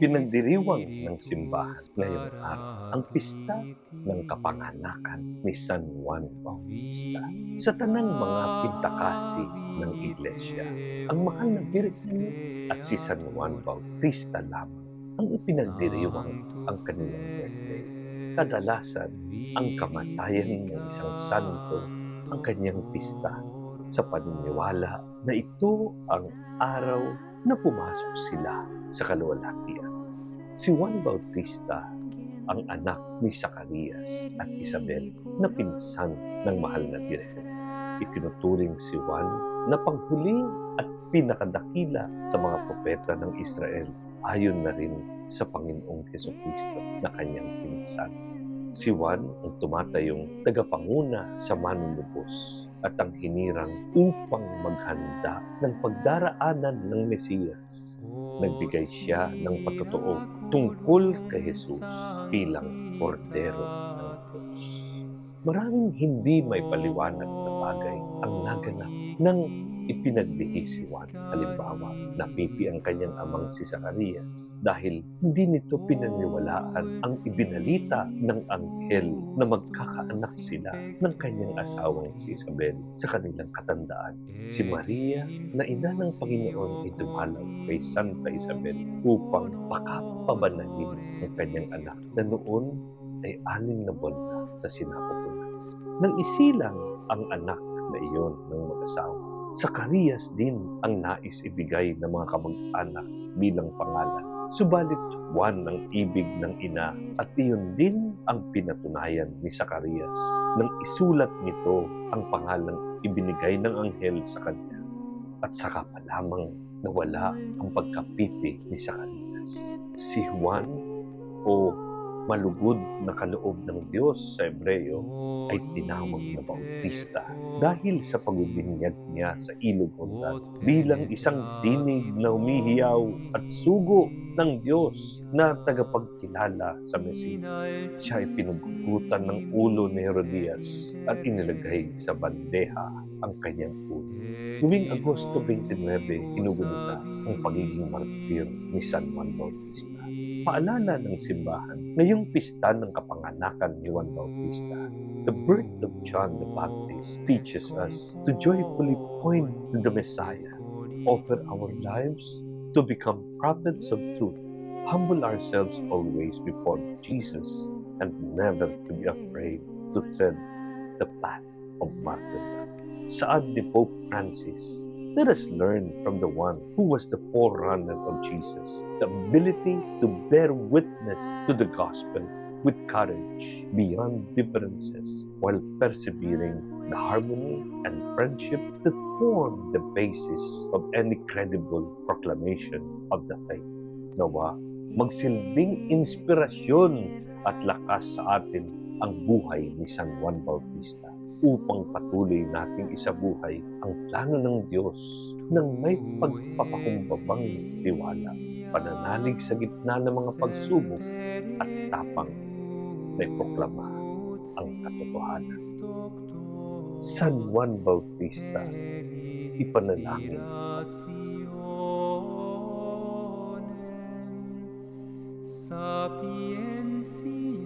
Ipinagdiriwang ng simbahan ngayong araw ang pista ng kapanganakan ni San Juan Bautista sa tanang mga pintakasi ng iglesia. Ang mahal na Birhen at si San Juan Bautista lamang ang ipinagdiriwang ang kanilang birthday. Kadalasan, ang kamatayan ng isang santo ang kanyang pista sa paniniwala na ito ang araw na pumasok sila sa kaluwalhatian. Si Juan Bautista ang anak ni Zacarias at Isabel na pinsan ng mahal na Birhen. Itinuturing si Juan na panghuling at pinakadakila sa mga propeta ng Israel ayon na rin sa Panginoong Heso Kristo na kanyang pinsan. Si Juan ang tumatayong tagapanguna sa manunubos at ang hinirang upang maghanda ng pagdaraanan ng Mesiyas. Nagbigay siya ng patotoo tungkol kay Jesus bilang kordero ng Diyos. Maraming hindi may paliwanag na bagay ang naganap ng ipinagdihi si Juan. Halimbawa, napipi ang kanyang amang si Zacarias dahil hindi nito pinaniwalaan ang ibinalita ng anghel na magkakaanak sila ng kanyang asawang si Isabel sa kanilang katandaan. Si Maria na ina ng Panginoon ay dumalaw kay Santa Isabel upang pakapabanahin ang kanyang anak na noon ay anim na buwan na sa sinapupunan. Nang isilang ang anak na iyon ng mag-asawa. Sakarias din ang nais ibigay ng mga kamag-anak bilang pangalan. Subalit Juan ang ibig ng ina at iyon din ang pinatunayan ni Sakarias nang isulat nito ang pangalang ibinigay ng anghel sa kanya. At saka pa lamang nawala ang pagkapipi ni Sakarias. Si Juan o malugod na kaloob ng Diyos sa Ebreyo ay tinawag na Bautista dahil sa pagbibinyag niya sa ilog Jordan bilang isang dinig na umihiyaw at sugo ng Diyos na tagapagkilala sa Mesiyas. Siya ay pinugutan ng ulo ni Herodias at inilagay sa bandeha ang kanyang ulo. Tuwing Agosto 29, inugunita ang pagiging martir ni San Juan Bautista paalala ng simbahan ngayong pista ng kapanganakan ni Juan Bautista. The birth of John the Baptist teaches us to joyfully point to the Messiah, offer our lives to become prophets of truth, humble ourselves always before Jesus, and never to be afraid to tread the path of martyrdom. Saad ni Pope Francis, let us learn from the one who was the forerunner of Jesus, the ability to bear witness to the gospel with courage beyond differences while persevering the harmony and friendship that form the basis of any credible proclamation of the faith. Nawa, magsilbing inspirasyon at lakas sa atin ang buhay ni San Juan Bautista upang patuloy nating isabuhay ang plano ng Diyos ng may pagpapakumbabang tiwala, pananalig sa gitna ng mga pagsubok at tapang na iproklama ang katotohanan. San Juan Bautista, ipanalangin sapientia.